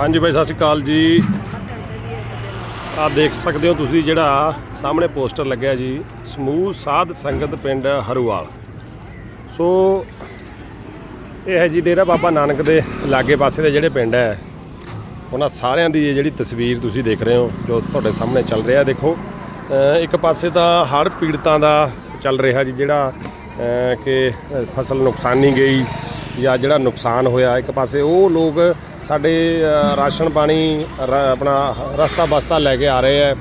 ਹਾਂਜੀ ਬਾਈ ਸਤਿ ਸ਼੍ਰੀ ਅਕਾਲ ਜੀ। ਆ ਦੇਖ ਸਕਦੇ ਹੋ ਤੁਸੀਂ ਜਿਹੜਾ ਸਾਹਮਣੇ ਪੋਸਟਰ ਲੱਗਿਆ ਜੀ, ਸਮੂਹ ਸਾਧ ਸੰਗਤ ਪਿੰਡ ਹਰੂਵਾਲ। ਸੋ ਇਹ ਹੈ ਜੀ ਡੇਰਾ ਬਾਬਾ ਨਾਨਕ ਦੇ ਲਾਗੇ ਪਾਸੇ ਦੇ ਜਿਹੜੇ ਪਿੰਡ ਹੈ, ਉਹਨਾਂ ਸਾਰਿਆਂ ਦੀ ਇਹ ਜਿਹੜੀ ਤਸਵੀਰ ਤੁਸੀਂ ਦੇਖ ਰਹੇ ਹੋ, ਜੋ ਤੁਹਾਡੇ ਸਾਹਮਣੇ ਚੱਲ ਰਿਹਾ, ਦੇਖੋ। ਇੱਕ ਪਾਸੇ ਤਾਂ ਹੜ੍ਹ ਪੀੜਤਾਂ ਦਾ ਚੱਲ ਰਿਹਾ ਜੀ, ਜਿਹੜਾ ਕਿ ਫਸਲ ਨੁਕਸਾਨੀ ਗਈ ਜਾਂ ਜਿਹੜਾ ਨੁਕਸਾਨ ਹੋਇਆ ਇੱਕ ਪਾਸੇ, ਉਹ ਲੋਕ ਸਾਡੇ ਰਾਸ਼ਨ ਪਾਣੀ, ਰ- ਆਪਣਾ ਰਸਤਾ ਬਸਤਾ ਲੈ ਕੇ ਆ ਰਹੇ ਹੈ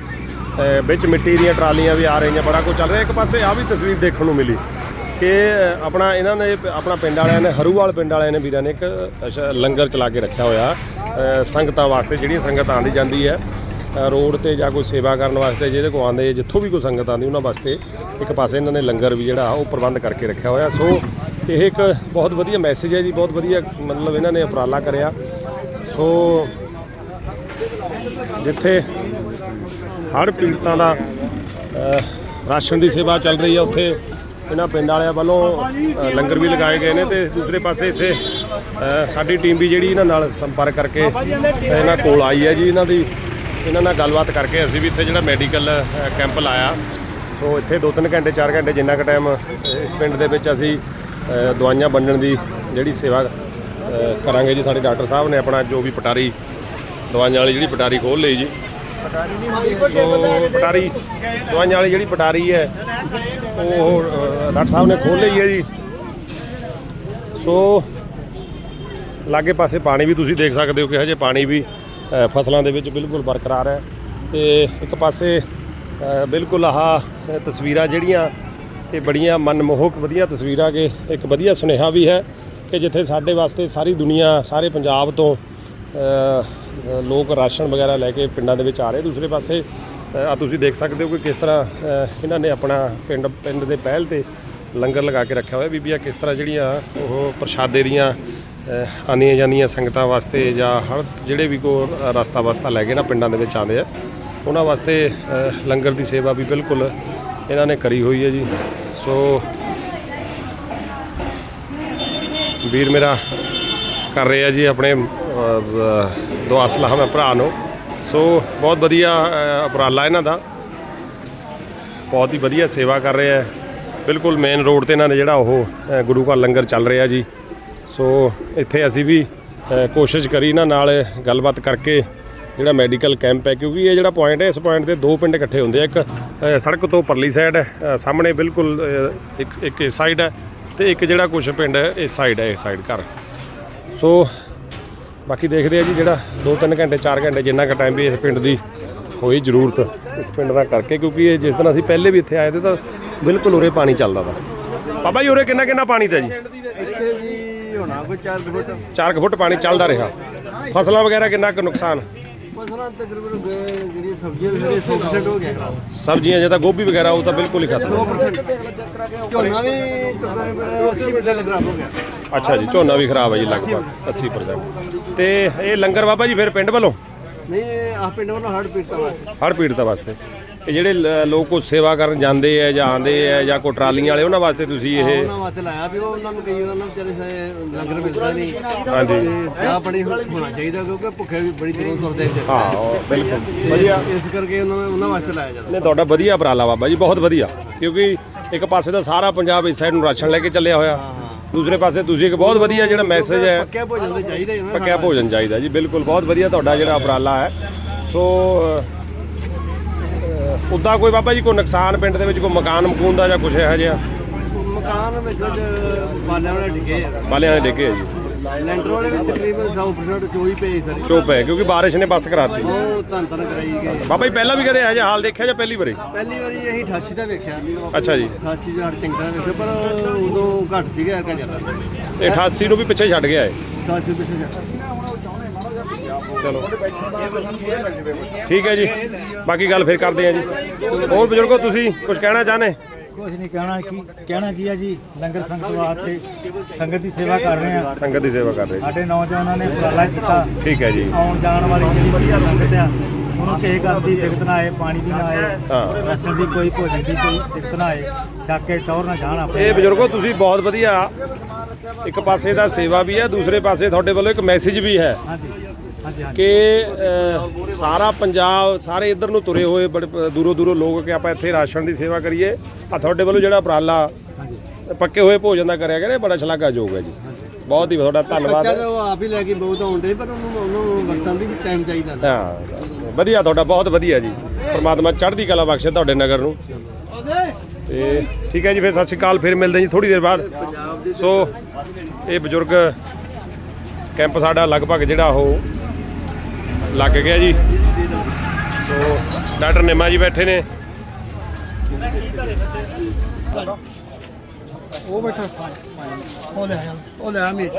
ਵਿੱਚ ਮਿੱਟੀ ਦੀਆਂ ਟਰਾਲੀਆਂ ਵੀ ਆ ਰਹੀਆਂ, ਬੜਾ ਕੁਝ ਚੱਲ ਰਿਹਾ। ਇੱਕ ਪਾਸੇ ਆ ਵੀ ਤਸਵੀਰ ਦੇਖਣ ਨੂੰ ਮਿਲੀ ਕਿ ਆਪਣਾ ਇਹਨਾਂ ਨੇ, ਆਪਣਾ ਪਿੰਡ ਵਾਲਿਆਂ ਨੇ, ਹਰੂਵਾਲ ਪਿੰਡ ਵਾਲਿਆਂ ਨੇ ਵੀਰਾਂ ਨੇ ਇੱਕ ਲੰਗਰ ਚਲਾ ਕੇ ਰੱਖਿਆ ਹੋਇਆ। ਸੰਗਤਾਂ ਵਾਸਤੇ ਜਿਹੜੀਆਂ ਸੰਗਤ ਆਉਂਦੀ ਜਾਂਦੀ ਹੈ ਰੋਡ ਤੇ ਜਾਂ ਕੋਈ ਸੇਵਾ ਕਰਨ ਵਾਸਤੇ, ਜਿਹਦੇ ਕੋ ਆਉਂਦੇ ਜਿੱਥੋਂ ਵੀ ਕੋਈ ਸੰਗਤ ਆਉਂਦੀ ਉਹਨਾਂ ਵਾਸਤੇ ਇੱਕ ਪਾਸੇ ਇਹਨਾਂ ਨੇ ਲੰਗਰ ਵੀ ਜਿਹੜਾ, ਉਹ ਪ੍ਰਬੰਧ ਕਰਕੇ ਰੱਖਿਆ ਹੋਇਆ। ਸੋ ਇਹ ਇੱਕ ਬਹੁਤ ਵਧੀਆ ਮੈਸੇਜ ਹੈ ਜੀ, ਬਹੁਤ ਵਧੀਆ ਮਤਲਬ ਇਹਨਾਂ ਨੇ ਉਪਰਾਲਾ ਕਰਿਆ। ਸੋ ਜਿੱਥੇ ਹਰ ਪੀੜਤਾਂ ਦਾ ਰਾਸ਼ਨ ਦੀ ਸੇਵਾ ਚੱਲ ਰਹੀ ਹੈ, ਉੱਥੇ ਇਹਨਾਂ ਪਿੰਡ ਵਾਲਿਆਂ ਵੱਲੋਂ ਲੰਗਰ ਵੀ ਲਗਾਏ ਗਏ ਨੇ ਤੇ ਦੂਸਰੇ ਪਾਸੇ ਇੱਥੇ ਸਾਡੀ ਟੀਮ ਵੀ ਜਿਹੜੀ ਇਹਨਾਂ ਨਾਲ ਸੰਪਰਕ ਕਰਕੇ ਇਹਨਾਂ ਕੋਲ ਆਈ ਹੈ ਜੀ, ਇਹਨਾਂ ਦੀ, ਇਹਨਾਂ ਨਾਲ ਗੱਲਬਾਤ ਕਰਕੇ ਅਸੀਂ ਵੀ ਇੱਥੇ ਜਿਹੜਾ ਮੈਡੀਕਲ ਕੈਂਪ ਲਾਇਆ। ਸੋ ਇੱਥੇ 2-3 ਘੰਟੇ 4 ਘੰਟੇ ਜਿੰਨਾ ਕੁ ਟਾਈਮ ਇਸ ਪਿੰਡ ਦੇ ਵਿੱਚ ਅਸੀਂ ਦਵਾਈਆਂ ਵੰਡਣ ਦੀ ਜਿਹੜੀ ਸੇਵਾ ਕਰਾਂਗੇ ਜੀ। ਸਾਡੇ ਡਾਕਟਰ ਸਾਹਿਬ ਨੇ ਆਪਣਾ ਜੋ ਵੀ ਪਟਾਰੀ, ਦਵਾਈਆਂ ਵਾਲੀ ਜਿਹੜੀ ਪਟਾਰੀ ਖੋਲ ਲਈ ਜੀ। ਸੋ, ਪਟਾਰੀ, ਦਵਾਈਆਂ ਵਾਲੀ ਜਿਹੜੀ ਪਟਾਰੀ ਹੈ, ਉਹ ਡਾਕਟਰ ਸਾਹਿਬ ਨੇ ਖੋਲ ਲਈ ਹੈ ਜੀ। ਸੋ, ਲਾਗੇ ਪਾਸੇ ਪਾਣੀ ਵੀ ਤੁਸੀਂ ਦੇਖ ਸਕਦੇ ਹੋ ਕਿ ਹਜੇ ਪਾਣੀ ਵੀ ਫਸਲਾਂ ਦੇ ਵਿੱਚ ਬਿਲਕੁਲ ਬਰਕਰਾਰ ਹੈ। ਤੇ ਇੱਕ ਪਾਸੇ ਬਿਲਕੁਲ ਆਹ ਤਸਵੀਰਾਂ ਜਿਹੜੀਆਂ ਇਹ ਬੜੀਆਂ ਮਨਮੋਹਕ ਵਧੀਆ ਤਸਵੀਰਾਂ ਕਿ ਇੱਕ ਵਧੀਆ ਸੁਨੇਹਾ ਵੀ ਹੈ ਕਿ ਜਿੱਥੇ ਸਾਡੇ ਵਾਸਤੇ ਸਾਰੀ ਦੁਨੀਆ ਸਾਰੇ ਪੰਜਾਬ ਤੋਂ ਲੋਕ ਰਾਸ਼ਨ ਵਗੈਰਾ ਲੈ ਕੇ ਪਿੰਡਾਂ ਦੇ ਵਿੱਚ ਆ ਰਹੇ। ਦੂਸਰੇ ਪਾਸੇ ਆ ਤੁਸੀਂ ਦੇਖ ਸਕਦੇ ਹੋ ਕਿ ਕਿਸ ਤਰ੍ਹਾਂ ਇਹਨਾਂ ਨੇ ਆਪਣਾ ਪਿੰਡ ਪਿੰਡ ਦੇ ਪਹਿਲ ਤੇ ਲੰਗਰ ਲਗਾ ਕੇ ਰੱਖਿਆ ਹੋਇਆ। ਬੀਬੀਆਂ ਕਿਸ ਤਰ੍ਹਾਂ ਜਿਹੜੀਆਂ ਉਹ ਪ੍ਰਸ਼ਾਦੇ ਦੀਆਂ ਅ, ਆਉਂਦੀਆਂ ਜਾਂਦੀਆਂ ਸੰਗਤਾਂ ਵਾਸਤੇ ਜਾਂ ਹਰ ਜਿਹੜੇ ਵੀ ਕੋ ਰਸਤਾ ਵਸਤਾ ਲੈ ਕੇ ਨਾ ਪਿੰਡਾਂ ਦੇ ਵਿੱਚ ਆਉਂਦੇ ਆ ਉਹਨਾਂ ਵਾਸਤੇ ਲੰਗਰ ਦੀ ਸੇਵਾ ਵੀ ਬਿਲਕੁਲ ਇਹਨਾਂ ਨੇ ਕਰੀ ਹੋਈ ਹੈ ਜੀ। ਸੋ ਵੀਰ ਮੇਰਾ ਕਰ ਰਿਹਾ ਜੀ ਆਪਣੇ ਦੁਆਸ ਦੁਆ ਸਲਾਮ ਭਰਾ ਨੂੰ। ਸੋ ਬਹੁਤ ਵਧੀਆ ਉਪਰਾਲਾ ਇਹਨਾਂ ਦਾ। ਬਹੁਤ ਹੀ ਵਧੀਆ ਸੇਵਾ ਕਰ ਰਿਹਾ ਆ ਬਿਲਕੁਲ ਮੇਨ ਰੋਡ ਤੇ ਇਹਨਾਂ ਨੇ ਜਿਹੜਾ ਉਹ ਗੁਰੂ ਘਰ ਲੰਗਰ ਚੱਲ ਰਿਹਾ ਜੀ। ਸੋ ਇੱਥੇ ਅਸੀਂ ਵੀ ਕੋਸ਼ਿਸ਼ ਕਰੀ ਇਹਨਾਂ ਨਾਲ ਗੱਲਬਾਤ ਕਰਕੇ ਜਿਹੜਾ ਮੈਡੀਕਲ ਕੈਂਪ ਹੈ ਕਿਉਂਕਿ ਇਹ ਜਿਹੜਾ ਪੁਆਇੰਟ ਹੈ ਇਸ ਪੁਆਇੰਟ ਤੇ ਦੋ ਪਿੰਡ ਇਕੱਠੇ ਹੁੰਦੇ ਆ। ਇੱਕ ਸੜਕ ਤੋਂ ਪਰਲੀ ਸਾਈਡ ਹੈ ਸਾਹਮਣੇ ਬਿਲਕੁਲ ਇੱਕ ਇੱਕ ਇਸ ਸਾਈਡ ਹੈ ਤੇ ਇੱਕ ਜਿਹੜਾ ਕੁਝ ਪਿੰਡ ਹੈ ਇਸ ਸਾਈਡ ਹੈ ਇਸ ਸਾਈਡ ਘਰ। ਸੋ ਬਾਕੀ ਦੇਖਦੇ ਆ ਜੀ ਜਿਹੜਾ 2-3 ਘੰਟੇ 4 ਘੰਟੇ ਜਿੰਨਾ ਕੁ ਟਾਈਮ ਵੀ ਇਸ ਪਿੰਡ ਦੀ ਹੋਈ ਜ਼ਰੂਰਤ ਇਸ ਪਿੰਡ ਦਾ ਕਰਕੇ ਕਿਉਂਕਿ ਇਹ ਜਿਸ ਦਿਨ ਅਸੀਂ ਪਹਿਲੇ ਵੀ ਇੱਥੇ ਆਏ ਤੇ ਤਾਂ ਬਿਲਕੁਲ ਉਰੇ ਪਾਣੀ ਚੱਲਦਾ ਤਾ ਬਾਬਾ ਜੀ ਉਰੇ ਕਿੰਨਾ ਕਿੰਨਾ ਪਾਣੀ ਤਾ ਜੀ? ਇੱਥੇ ਜੀ ਹੋਣਾ ਕੋਈ 4 ਫੁੱਟ। 4 ਫੁੱਟ ਪਾਣੀ ਚੱਲਦਾ ਰਿਹਾ। ਫਸਲਾਂ ਵਗੈਰਾ ਕਿੰਨਾ ਕੁ ਨੁਕਸਾਨ? ਫਸਲਾਂ ਤਕਰੀਬਨ ਸਬਜ਼ੀਆਂ ਦੇ ਜਿਹੜੇ 100% ਹੋ ਗਿਆ ਸਬਜ਼ੀਆਂ ਜੇ ਤਾਂ ਗੋਭੀ ਵਗੈਰਾ ਉਹ ਤਾਂ ਬਿਲਕੁਲ ਹੀ ਖਤਮ। 100% ਝੋਨਾ ਵੀ ਤਕਰੀਬਨ 80% ਖਰਾਬ ਹੋ ਗਿਆ। ਅੱਛਾ ਜੀ ਝੋਨਾ ਵੀ ਖਰਾਬ ਹੈ ਜੀ ਲਗਭਗ 80% ਤੇ ਇਹ ਲੰਗਰ ਬਾਬਾ ਜੀ ਫਿਰ ਪਿੰਡ ਵੱਲੋਂ? ਨਹੀਂ ਆਹ ਪਿੰਡ ਵੱਲੋਂ ਹੜ ਪੀਤਾ ਵਾ ਹੜ ਪੀੜਤਾਂ ਵਾਸਤੇ। ਇਹ ਜਿਹੜੇ ਲ- ਲੋਕ ਕੋ ਸੇਵਾ ਕਰਨ ਜਾਂਦੇ ਆ ਜਾਂ ਆਉਂਦੇ ਆ ਜਾਂ ਕੋ ਟਰਾਲੀਆਂ ਵਾਲੇ ਉਹਨਾਂ ਵਾਸਤੇ ਤੁਸੀਂ ਇਹ ਉਹਨਾਂ ਵਾਸਤੇ ਲਾਇਆ ਵੀ ਉਹ ਉਹਨਾਂ ਨੂੰ ਕਈ ਉਹਨਾਂ ਨੂੰ ਵਿਚਾਰੇ ਸੇ ਲੰਗਰ ਮਿਲਦਾ ਨਹੀਂ। ਹਾਂਜੀ। ਤੇ ਚਾਹ ਬੜੀ ਹੋਣਾ ਚਾਹੀਦਾ ਕਿਉਂਕਿ ਭੁੱਖੇ ਵੀ ਬੜੀ ਦੂਰੋਂ ਤੁਰਦੇ ਨੇ ਹਾਂ ਉਹ ਬਿਲਕੁਲ। ਵਧੀਆ। ਇਸ ਕਰਕੇ ਉਹਨਾਂ ਨੇ ਉਹਨਾਂ ਵਾਸਤੇ ਲਾਇਆ ਜਾਂਦਾ। ਨੇ ਤੁਹਾਡਾ ਵਧੀਆ ਉਪਰਾਲਾ ਬਾਬਾ ਜੀ ਬਹੁਤ ਵਧੀਆ। ਕਿਉਂਕਿ ਇੱਕ ਪਾਸੇ ਤਾਂ ਸਾਰਾ ਪੰਜਾਬ ਇਸ ਸਾਈਡ ਨੂੰ ਰਾਸ਼ਨ ਲੈ ਕੇ ਚੱਲਿਆ ਹੋਇਆ। ਦੂਸਰੇ ਪਾਸੇ ਤੁਸੀਂ ਇੱਕ ਬਹੁਤ ਵਧੀਆ ਜਿਹੜਾ ਮੈਸੇਜ ਹੈ। ਪੱਕਿਆ ਭੋਜਨ ਤੇ ਚਾਹੀਦਾ ਹੀ ਨਾ ਪੱਕਿਆ ਭੋਜਨ ਚਾਹੀਦਾ ਜੀ ਬਿਲਕੁਲ। ਬਹੁਤ ਵਧੀਆ ਤੁਹਾਡਾ ਜਿਹੜਾ ਉਪਰਾਲਾ ਹੈ। ਸੋ ਉਦਾਂ ਕੋਈ ਬਾਬਾ ਜੀ ਕੋਈ ਨੁਕਸਾਨ ਪਿੰਡ ਦੇ ਵਿੱਚ ਕੋਈ ਮਕਾਨ ਮਕੂਨ ਦਾ ਜਾਂ ਕੁਛ ਇਹੋ ਜਿਹਾ? ਮਕਾਨ ਵਿੱਚ ਕੁਝ ਬਾਲਿਆਂ ਵਾਲੇ ਡਿੱਗੇ ਆ। ਬਾਲਿਆਂ ਦੇ ਡਿੱਗੇ ਆ ਜੀ। ਲੈਂਟਰ ਵਾਲੇ ਵੀ ਤਕਰੀਬਨ 100% ਚੋਈ ਪਏ ਸਾਰੀ। ਚੁੱਪ ਹੈ ਕਿਉਂਕਿ ਬਾਰਿਸ਼ ਨੇ ਬੱਸ ਕਰਾਤੀ। ਉਹ ਧੰਨ ਧੰਨ ਕਰਾਈ ਗਏ। ਬਾਬਾ ਜੀ ਪਹਿਲਾਂ ਵੀ ਕਦੇ ਇਹੋ ਜਿਹਾ ਹਾਲ ਦੇਖਿਆ ਜਾਂ ਪਹਿਲੀ ਵਾਰੀ? ਪਹਿਲੀ ਵਾਰੀ ਅਸੀਂ 88 ਦਾ ਵੇਖਿਆ। ਅੱਛਾ ਜੀ। 88 ਚ ਸਾਡੇ ਚੰਗਾ ਵੇਖਿਆ ਪਰ ਉਦੋਂ ਘੱਟ ਸੀਗਾ ਜ਼ਿਆਦਾ। ਇਹ 88 ਨੂੰ ਵੀ ਪਿੱਛੇ ਛੱਡ ਗਿਆ ਹੈ 88 ਪਿੱਛੇ ਜਾ ਚਲੋ। ਠੀਕ ਹੈ ਜੀ। ਬਾਕੀ ਗੱਲ ਫਿਰ ਕਰਦੇ ਆ ਜੀ। ਹੋਰ ਬਜ਼ੁਰਗੋ ਤੁਸੀਂ ਕੁਝ ਕਹਿਣਾ ਚਾਹਨੇ ਕੁਝ ਨਹੀਂ ਕਹਿਣਾ ਕੀ ਕਹਿਣਾ ਕੀ ਹੈ ਜੀ? ਲੰਗਰ ਸੰਗਤ ਵਾਸਤੇ ਸੰਗਤ ਦੀ ਸੇਵਾ ਕਰ ਰਹੇ ਆ ਸੰਗਤ ਦੀ ਸੇਵਾ ਕਰ ਰਹੇ। ਸਾਡੇ ਨੌਜਵਾਨਾਂ ਨੇ ਉਪਰਾਲਾ ਕੀਤਾ। ਠੀਕ ਹੈ ਜੀ। ਆਉਣ ਜਾਣ ਵਾਲੀ ਜਿਹੜੀ ਵਧੀਆ ਸੰਗਤ ਆ ਉਹਨੂੰ ਕਿਸੇ ਗੱਲ ਦੀ ਦਿੱਕਤ ਨਾ ਆਏ ਪਾਣੀ ਦੀ ਨਾ ਆਏ ਹਾਂ। ਰਸਨ ਦੀ ਕੋਈ ਭੋਜਨ ਦੀ ਕੋਈ ਦਿੱਕਤ ਨਾ ਆਏ ਛੱਕ ਕੇ ਟੌਰ ਨਾ ਜਾਣ ਆਪਣੇ ਇਹ ਬਜ਼ੁਰਗੋ ਤੁਸੀਂ ਬਹੁਤ ਵਧੀਆ। ਇੱਕ ਪਾਸੇ ਦਾ ਸੇਵਾ ਵੀ ਹੈ ਦੂਸਰੇ ਪਾਸੇ ਤੁਹਾਡੇ ਵੱਲੋਂ ਇੱਕ ਮੈਸੇਜ ਵੀ ਹੈ। ਹਾਂਜੀ। ਕਿ ਸਾਰਾ ਪੰਜਾਬ ਸਾਰੇ ਇੱਧਰ ਨੂੰ ਤੁਰੇ ਹੋਏ ਬੜੇ ਦੂਰੋਂ ਦੂਰੋਂ ਲੋਕ ਕਿ ਆਪਾਂ ਇੱਥੇ ਰਾਸ਼ਨ ਦੀ ਸੇਵਾ ਕਰੀਏ। ਆ ਤੁਹਾਡੇ ਵੱਲੋਂ ਜਿਹੜਾ ਉਪਰਾਲਾ ਪੱਕੇ ਹੋਏ ਭੋਜਨ ਦਾ ਕਰਿਆ ਗਿਆ ਇਹ ਬੜਾ ਸ਼ਲਾਘਾਯੋਗ ਹੈ ਜੀ। ਬਹੁਤ ਹੀ ਤੁਹਾਡਾ ਧੰਨਵਾਦ। ਬੱਚਾ ਉਹ ਆਪ ਹੀ ਲੈ ਕੇ ਬਹੁਤ ਆਉਂਦੇ ਪਰ ਉਹਨੂੰ ਉਹਨੂੰ ਵਰਤਣ ਦੀ ਵੀ ਟਾਈਮ ਚਾਹੀਦਾ ਹਾਂ ਵਧੀਆ ਤੁਹਾਡਾ ਬਹੁਤ ਵਧੀਆ ਜੀ। ਪ੍ਰਮਾਤਮਾ ਚੜ੍ਹਦੀ ਕਲਾ ਬਖਸ਼ੇ ਤੁਹਾਡੇ ਨਗਰ ਨੂੰ। ਤੇ ਠੀਕ ਹੈ ਜੀ ਫਿਰ ਸਤਿ ਸ਼੍ਰੀ ਅਕਾਲ ਫਿਰ ਮਿਲਦੇ ਜੀ ਥੋੜੀ ਦੇਰ ਬਾਅਦ। ਸੋ ਇਹ ਬਜ਼ੁਰਗ ਕੈਂਪ ਸਾਡਾ ਲਗਭਗ ਜਿਹੜਾ ਉਹ ਲੱਗ ਗਿਆ ਜੀ। ਸੋ ਡਾਕਟਰ ਨਿਮਾ ਜੀ ਬੈਠੇ ਨੇ। ਉਹ ਬੈਠਾ। ਉਹ ਲੈ ਆ। ਉਹ ਲੈ ਆ ਮੇਚ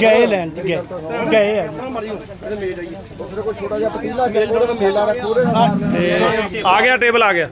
ਗਏ ਲੈਣ ਤੇ ਗਏ। ਗਏ ਆ। ਕੋਈ ਛੋਟਾ ਜਿਹਾ ਪਤੀਲਾ ਮੇਲਾ ਰੱਖੋ ਉਹਦੇ ਨਾਲ ਤੇ ਆ ਗਿਆ ਟੇਬਲ ਆ ਗਿਆ।